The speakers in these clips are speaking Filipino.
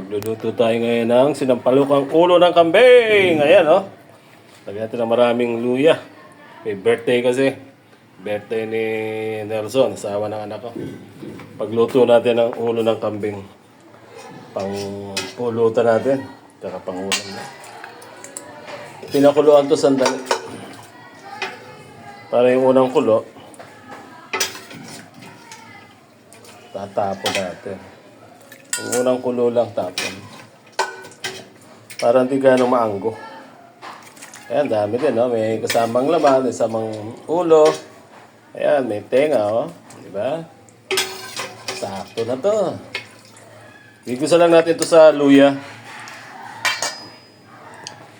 Magluluto tayo ngayon ng sinampalukang ulo ng kambing. Ayan, oh. Lagyan natin ng maraming luya. May birthday kasi. Birthday ni Nelson, asawa ng anak ko. Pagluto natin ng ulo ng kambing. Pang pulutan natin. Tsaka pang ulam na. Pinakuluan to sandali. Para yung unang kulo, tatapon natin. Yung unang kulo lang tapon. Para hindi ganong maanggo. Ayan, dami din, no? May kasamang laman, may samang ulo. Ayan, may tenga, oh. Di ba? Sakto na to. Gigusa lang natin to sa luya.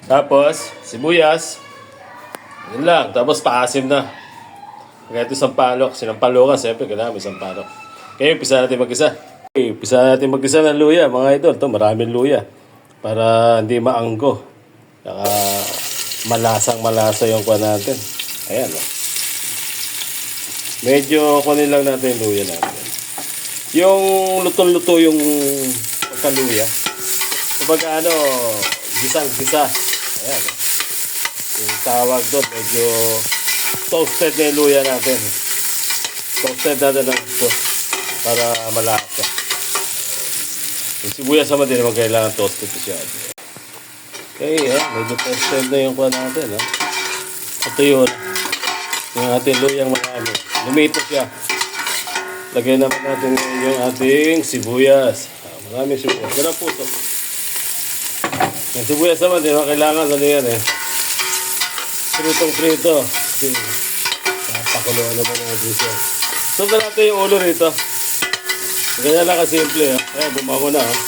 Tapos, sibuyas. Yun lang. Tapos, paasim na. Kaya ito sampalok. Sinampalokan, siyempre, kailangan may sampalok. Kaya, umpisa natin mag-isa. Okay, umpisa natin mag-isa ng luya, mga idol. Ito, maraming luya. Para hindi maanggo. Saka, malasang malasa yung kuha natin. Ayan, oh. Medyo kunin lang natin luya natin. Yung lutong-luto yung pagkaluya. Kapag ano, gisang-gisa. Ayan, oh. Yung tawag doon, medyo toasted na yung luya natin. Toasted natin ng ito para malasa. Yung sibuyas naman din naman kailangan toasted siya. Okay, eh, medyo toasted na yung kuha natin. Eh. Ito yun. Yung ating luyang marami. Lumito siya. Lagyan naman natin yung ating sibuyas. Ah, marami sibuyas. Ganang puso. Yung sibuyas naman, di ba kailangan ano yan eh. Pritong prito. Kasi napakuluan naman natin siya. So, natin yung ulo rito. Ganyan lang kasimple. Oh. Ayan, bumango na. Oh.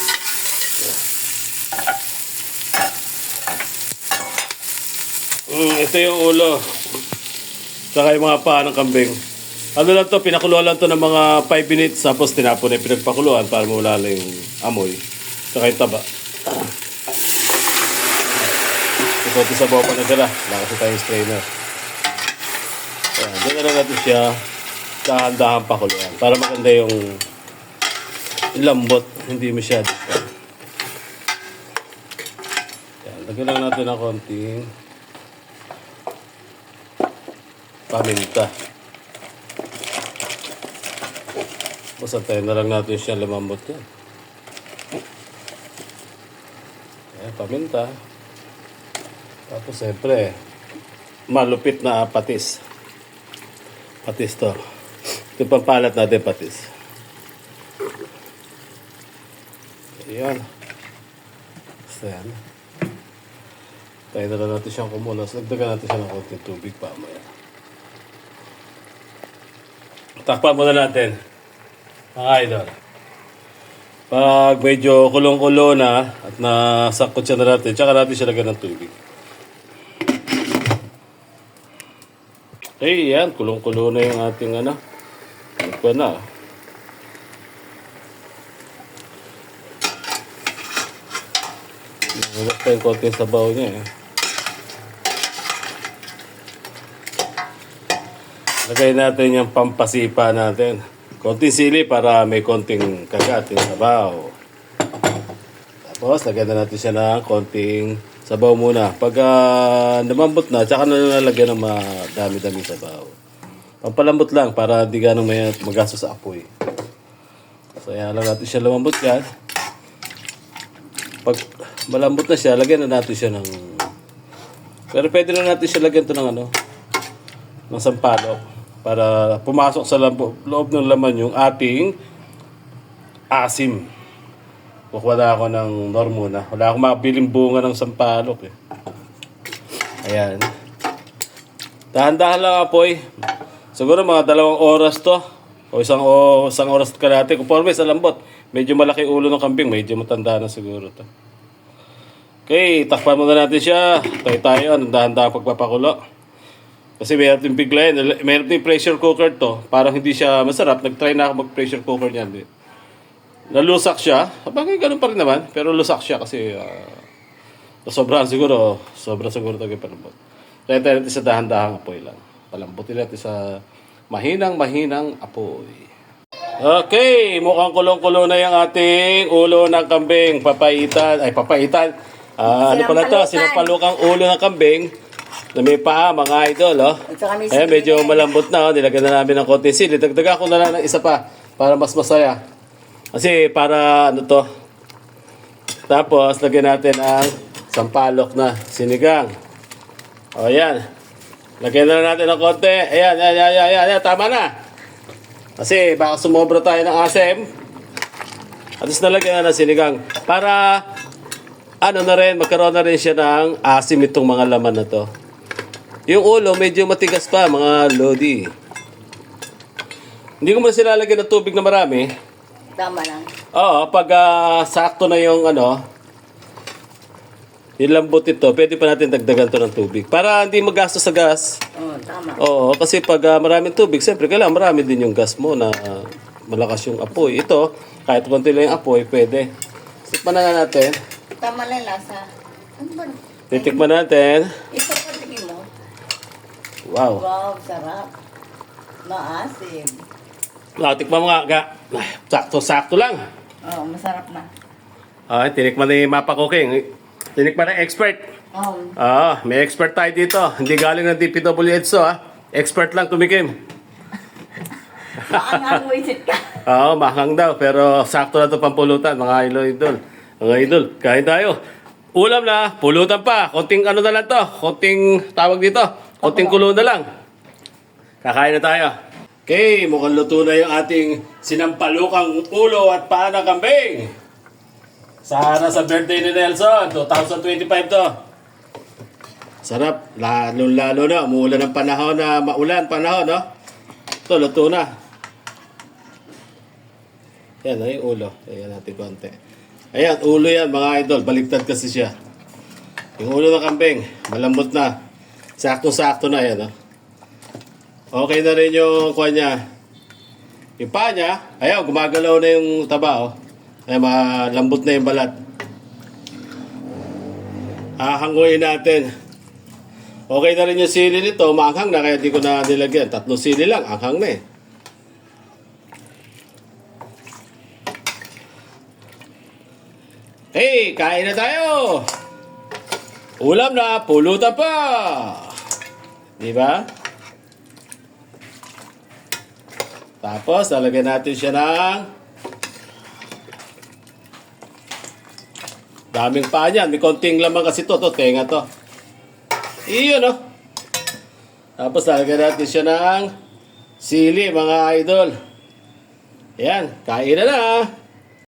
Mm, ito yung ulo. Saka yung mga paa ng kambing. Ano lang to, pinakuluan lang to ng mga 5 minutes tapos tinapon na yung pinagpakuluan para mawala lang yung amoy. Saka yung taba. Ito, sa bawah pa na dala. Wala kasi tayong strainer. Ayan, dyan na natin siya dahan-dahan pakuluan para maganda yung lambot, hindi masyado. Ayan, lagyan lang natin ng konting paminta. Basantayin na lang natin siya lumambot yan. Ayan, paminta. Tapos siyempre, malupit na patis. Patis to. Ito pampalat natin patis. Ayan. Yan. Tayo na natin siyang kumulos. Nagdagan natin siya ng konting tubig pa maya. Takpan muna natin. Mga idol. Pag medyo kulong-kulo na at nasakot siya na natin, tsaka natin siya lagyan ng tubig. Okay, yan. Kulong-kulo na yung ating ano. Ano na. Nagulak pa yung konti sa baw niya eh. Lagay natin yung pampasipa natin. Konting sili para may konting kagat yung sabaw. Tapos, lagyan na natin siya ng konting sabaw muna. Pag ah, namambot na, tsaka na nalagyan ng madami-dami sabaw. Pampalambot lang para di ganong may magasto sa apoy. So, yan lang natin siya lumambot yan. Pag malambot na siya, lagyan na natin siya ng... Pero pwede na natin siya lagyan to ng ano, ng sampalok para pumasok sa labo, loob ng laman yung ating asim. Kukuha ako ng normuna. Wala akong mabiling bunga ng sampalok eh. Ayan. Dahan-dahan lang apoy. Siguro mga dalawang oras to. O isang, o, isang oras at kalahati. Conforme sa lambot. Medyo malaki ulo ng kambing. Medyo matanda na siguro to. Okay, takpan muna natin siya. Tayo tayo. Dahan-dahan pagpapakulo. Kasi may natin biglayan. May natin pressure cooker to. Parang hindi siya masarap. Nag-try na ako mag-pressure cooker niyan. Eh. Nalusak siya. Bagay ganun pa rin naman. Pero lusak siya kasi uh, sobrang siguro. Sobrang siguro talaga palambot. Kaya tayo natin sa dahan-dahang apoy lang. Palambutin natin sa mahinang-mahinang apoy. Okay, mukhang kulong-kulo na yung ating ulo ng kambing. Papaitan, ay papaitan. Ah, ano pala to? Sinampalukan. Sinampalukang ulo ng kambing na may paa, mga idol, oh. Ayan, medyo malambot na, oh. Nilagyan na namin ng konting sili. Dagdagan ko na lang ng isa pa para mas masaya. Kasi para ano to. Tapos, lagyan natin ang sampalok na sinigang. O, yan. Lagyan na natin ng konti. Ayan, ayan, ayan, ayan, ayan, ayan. Tama na. Kasi baka sumobra tayo ng asem. At least nalagyan na ng sinigang. Para, ano na rin, magkaroon na rin siya ng asim itong mga laman na to. Yung ulo, medyo matigas pa, mga lodi. Hindi ko muna sila lagyan ng tubig na marami. Tama lang. Oo, pag ah, sakto na yung ano, yung lambot ito, pwede pa natin dagdagan to ng tubig. Para hindi magastos sa gas. Oo, tama. Oo, kasi pag ah, maraming tubig, siyempre kailangan marami din yung gas mo na ah, malakas yung apoy. Ito, kahit konti lang yung apoy, pwede. Tikman na nga natin. Tama lang lasa. Ano ba? Titikman natin. Ito pa tingin mo. Wow. Wow, sarap. Maasim. Wow, tikman mo nga. ga. Ah, Sakto-sakto lang. Oo, masarap na. Ah, tinikman ni Mapa Cooking. Tinikman ng expert. Oo. Ah, may expert tayo dito. Hindi galing ng DPWH ah. Expert lang tumikim. Baka nga wisit ka. Oo, mahang daw. Pero sakto na ito pampulutan, mga idol. Mga idol, kain tayo. Ulam na, pulutan pa. Konting ano na lang to. Konting tawag dito. Konting kulo na lang. Kakain na tayo. Okay, mukhang luto na yung ating sinampalukang ulo at paa ng kambing. Sana sa birthday ni Nelson, 2025 to. Sarap, lalo-lalo na, umuulan ng panahon na maulan panahon, no? Ito, luto na. Yan, ay ulo. Ayan natin konti. Ayan, ulo yan mga idol. Baliktad kasi siya. Yung ulo ng kambing, malambot na. Sakto-sakto na yan. Oh. Okay na rin yung kuha niya. Yung paa niya, ayan, gumagalaw na yung taba. Oh. Ayan, malambot na yung balat. Hahanguin natin. Okay na rin yung sili nito. Maanghang na kaya di ko na nilagyan. Tatlo sili lang. Anghang na eh. Hey, kain na tayo! Ulam na, pulutan pa! Di ba? Tapos, lalagyan natin siya ng daming pa niyan. May konting laman kasi to. To, tenga to. Iyon, oh. Tapos, lalagyan natin siya ng sili, mga idol. Ayan, kain na na.